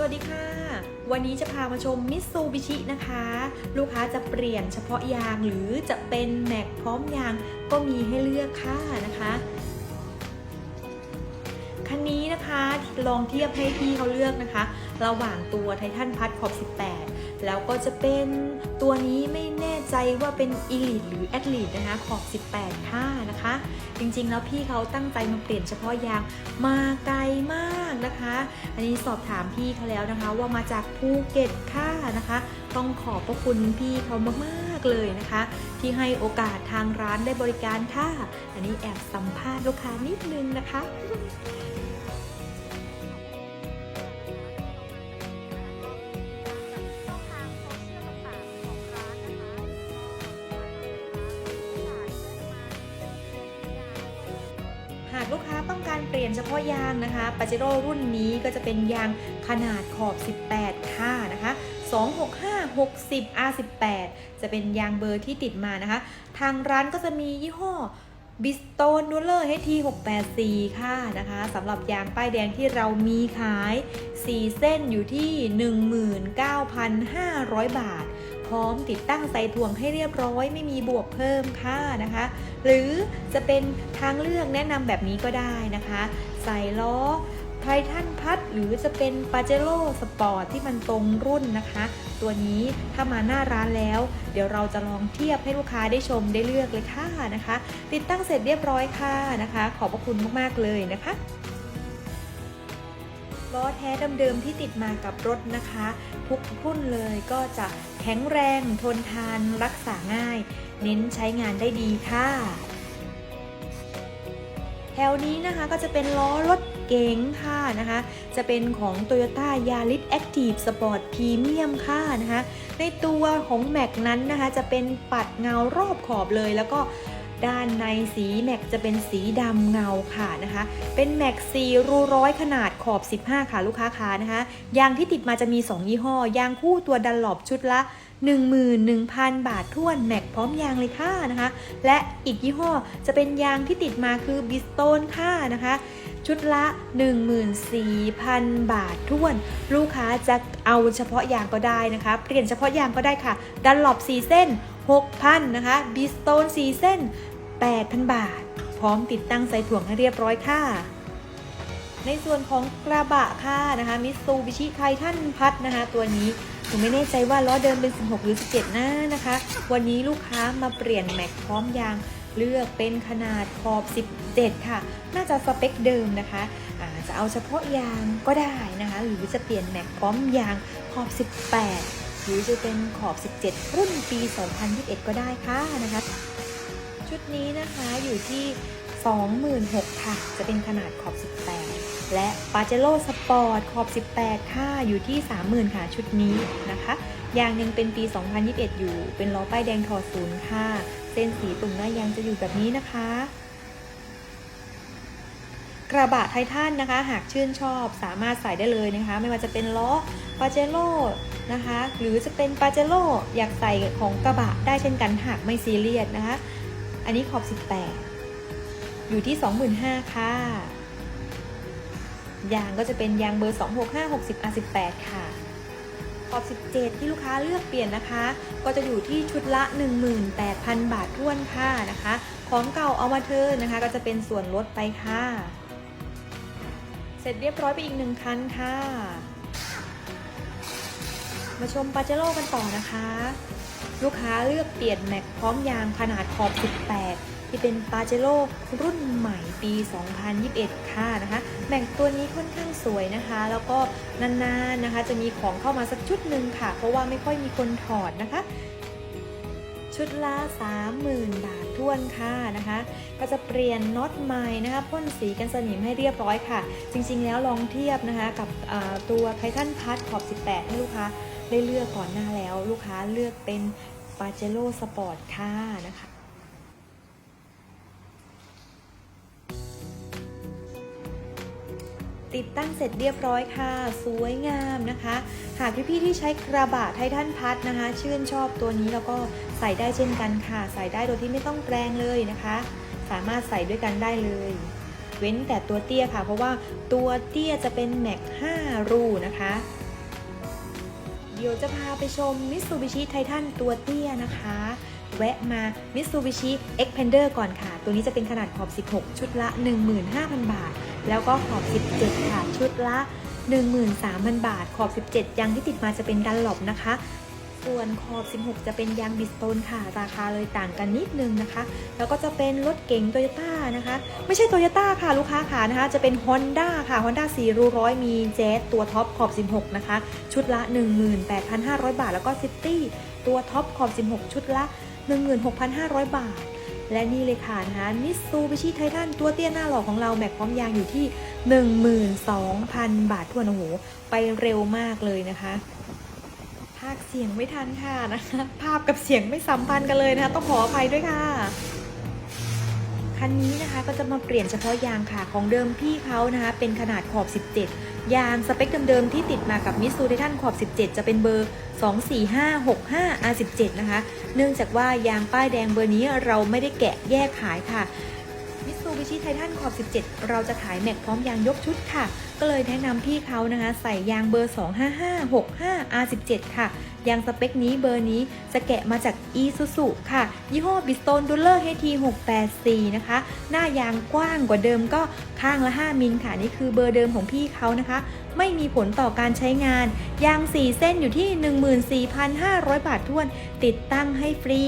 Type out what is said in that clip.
สวัสดีค่ะ วันนี้จะพามาชมมิ t ซูบิชินะคะ ลูกค้าจะเปลี่ยนเฉพาะยางหรือจะเป็นแม็กพร้อมยางก็มีให้เลือกค่ะนะคะคันนี้นะคะลองเทียบให้พี่เขาเลือกนะคะ ระหว่างตัวไททันพัทขอบ 18 แล้วก็จะเป็นตัวนี้ไม่แน่ใจว่าเป็น Elite หรือ Athlete นะคะ ขอบ 18 ค่ะนะคะ จริงๆ แล้วพี่เขาตั้งใจมาเปลี่ยนเฉพาะยางมาไกลมากนะคะ อันนี้สอบถามพี่เขาแล้วนะคะ ว่ามาจากภูเก็ตค่ะนะคะ ต้องขอบพระคุณพี่เขามากๆเลยนะคะ ที่ให้โอกาสทางร้านได้บริการค่ะ อันนี้แอบสัมภาษณ์ลูกค้านิดนึงนะคะ ลูกค้าต้องการเปลี่ยนเฉพาะยางนะคะปาเจโร่รุ่นนี้ก็จะเป็นยางขนาดขอบ 18 ค่านะคะ265 60 R18 จะเป็นยางเบอร์ที่ติดมานะคะ ทางร้านก็จะมียี่ห้อบิสโตนนูเลอร์ HT684 ค่ะนะคะสำหรับยางป้ายแดงที่เรามีขาย 4 เส้นอยู่ที่ 19,500 บาท พร้อมติดตั้งใส่ถ่วงให้เรียบร้อย ไม่มีบวกเพิ่มค่ะนะคะ หรือจะเป็นทางเลือกแนะนำแบบนี้ก็ได้นะคะ ใส่ล้อไททันพัดหรือจะเป็นปาเจโ o สปอร์ตที่มันตรงรุ่นนะคะ ตัวนี้ถ้ามาหน้าร้านแล้ว เดี๋ยวเราจะลองเทียบให้ลูกค้าได้ชมได้เลือกเลยค่ะนะคะ ติดตั้งเสร็จเรียบร้อยค่ะนะคะ ขอบพระคุณมากๆเลยนะคะ ล้อแท้เดิมๆที่ติดมากับรถนะคะ ทุกรุ่นเลยก็จะแข็งแรงทนทานรักษาง่าย เน้นใช้งานได้ดีค่ะแถวนี้นะคะก็จะเป็นล้อรถเก๋งค่ะนะคะ จะเป็นของ Toyota Yaris Active Sport Premium ค่ะนะคะ ในตัวของแม็กนั้นนะคะจะเป็นปัดเงารอบขอบเลยแล้วก็ ด้านในสีแม็กจะเป็นสีดำเงาค่ะนะคะ เป็นแม็กซีรูร้อยขนาดขอบ 15 ค่ะลูกค้าคะนะคะยางที่ติดมาจะมี 2 ยี่ห้อ ยางคู่ตัวดันหลบชุดละ 11,000 บาททวนแม็กพร้อมยางเลยค่ะนะคะ และอีกยี่ห้อจะเป็นยางที่ติดมาคือบิสโตนค่ะนะคะชุดละ 14,000 บาททวน ลูกค้าจะเอาเฉพาะยางก็ได้นะคะ เปลี่ยนเฉพาะยางก็ได้ค่ะ ดันหลบ4เส้น 6,000นะคะบิสโตน4เส้น 8,000 บาท พร้อมติดตั้งใส่ถ่วงให้เรียบร้อยค่ะ ในส่วนของกระบะค่ะนะคะมิสูบิชิไททันพัทนะคะตัวนี้หนูไม่แน่ใจว่าล้อเดิมเป็น 16 หรือ 17 หนะนะคะ วันนี้ลูกค้ามาเปลี่ยนแม็กพร้อมยางเลือกเป็นขนาดขอบ 17 ค่ะ น่าจะสเปคเดิมนะคะอาจะเอาเฉพาะยางก็ได้นะคะ หรือจะเปลี่ยนแม็กพร้อมยางขอบ 18 หรือจะเป็นขอบ 17 รุ่นปี 2021 ก็ได้ค่ะนะคะ ชุดนี้นะคะอยู่ที่ 26,000ค่ะ จะเป็นขนาดขอบ 18 และปาเจโ o สปอร์ตขอบ 18 ค่ะ อยู่ที่ 30,000 ค่ะ ชุดนี้นะคะ ยางยังเป็นปี 2021 อยู่ เป็นล้อป้ายแดงถอดศูนย์ค่ะ เส้นสีตุ่มหน้ายางจะอยู่แบบนี้นะคะกระบะไททันนะคะ หากชื่นชอบสามารถใส่ได้เลยนะคะ ไม่ว่าจะเป็นล้อปาเจโ o นะคะ หรือจะเป็นปาเจโ o อยากใส่ของกระบะได้เช่นกันหากไม่ซีเรียสนะคะ อันนี้ขอบ 18 อยู่ที่ 25,000ค่ะ ยางก็จะเป็นยางเบอร์ 265 60 R18 ค่ะ ขอบ 17 ที่ลูกค้าเลือกเปลี่ยนนะคะ ก็จะอยู่ที่ชุดละ 18,000 บาทท้วนค่ะนะคะ ของเก่าเอามาเทิร์นนะคะ ก็จะเป็นส่วนลดไปค่ะ เสร็จเรียบร้อยไปอีกหนึ่งคันค่ะ มาชมปาเจโร่กันต่อนะคะ ลูกค้าเลือกเปลี่ยนแม็กพร้อมยางขนาดขอบ 18 ที่เป็นปาเจโ o รุ่นใหม่ปี 2021 ค่ะนะคะ แม็กตัวนี้ค่อนข้างสวยนะคะ แล้วก็นานๆนะคะ จะมีของเข้ามาสักชุดหนึ่งค่ะ เพราะว่าไม่ค่อยมีคนถอดนะคะชุดละ 30,000 บาทท้วนค่ะนะคะ ก็จะเปลี่ยนน็อตใหม่นะคะพ่นสีกันสนิมให้เรียบร้อยค่ะ จริงๆแล้วลองเทียบนะคะกับตัวไททันพัทขอบ 18 ให้ลูกค้า ได้เลือกก่อนหน้าแล้ว ลูกค้าเลือกเป็นปาเจโ o สปอร์ตค่ะนะคะ ติดตั้งเสร็จเรียบร้อยค่ะ สวยงามนะคะ หากพี่ๆที่ใช้กระบะไททันพัทนะคะ ชื่นชอบตัวนี้แล้วก็ใส่ได้เช่นกันค่ะ ใส่ได้โดยที่ไม่ต้องแปลงเลยนะคะ สามารถใส่ด้วยกันได้เลยเว้นแต่ตัวเตี้ยค่ะ เพราะว่าตัวเตี้ยจะเป็นแม็ก5รูนะคะ เดี๋ยวจะพาไปชม Mitsubishi Titan ตัวเตี้ยนะคะ แวะมา Mitsubishi Xpander ก่อนค่ะ ตัวนี้จะเป็นขนาดขอบ 16 ชุดละ 15,000 บาท แล้วก็ขอบ 17 ค่ะ ชุดละ 13,000 บาท ขอบ 17 ยางที่ติดมาจะเป็นดันหลบนะคะ ส่วนขอบ 16 จะเป็นยางบิสโตนค่ะ ราคาเลยต่างกันนิดนึงนะคะ แล้วก็จะเป็นรถเก๋งโตโยต้านะคะ ไม่ใช่โตโยต้าค่ะลูกค้าขานะคะ จะเป็น Honda ค่ะ Honda 4รูร้อยมีแจ๊สตัวท็อปขอบ 16 นะคะ ชุดละ 18,500 บาท แล้วก็ซิตี้ตัวท็อปขอบ 16 ชุดละ 16,500 บาทและนี่เลยค่ะนะคะมิสซูบิชิไททันตัวเตี้ยหน้าหล่อของเราแม็กพร้อมยางอยู่ที่ 12,000 บาททวนโอ้โห ไปเร็วมากเลยนะคะ ภาคเสียงไม่ทันค่ะนะคะ ภาพกับเสียงไม่สัมพันธ์กันเลยนะคะ ต้องขออภัยด้วยค่ะ คันนี้นะคะก็จะมาเปลี่ยนเฉพาะยางค่ะของเดิมพี่เขานะคะ เป็นขนาดขอบ 17 ยางสเปคเดิมๆที่ติดมากับมิสูไททันขอบ 17 จะเป็นเบอร์ 24565 R17 นะคะ เนื่องจากว่ายางป้ายแดงเบอร์นี้เราไม่ได้แกะแยกขายค่ะ ชิไททันขอบ 17 เราจะขายแม็กพร้อมยางยกชุดค่ะ ก็เลยแนะนำพี่เขานะคะ ใส่ยางเบอร์ 25565 R17 ค่ะ ยางสเปคนี้เบอร์นี้จะแกะมาจาก e s u s u ค่ะ ยี่ห้อ Bridgestone Duller HT684 นะคะ หน้ายางกว้างกว่าเดิมก็ข้างละ 5 มิลค่ะ นี่คือเบอร์เดิมของพี่เขานะคะ ไม่มีผลต่อการใช้งาน ยาง 4 เส้นอยู่ที่ 14,500 บาททวน ติดตั้งให้ฟรี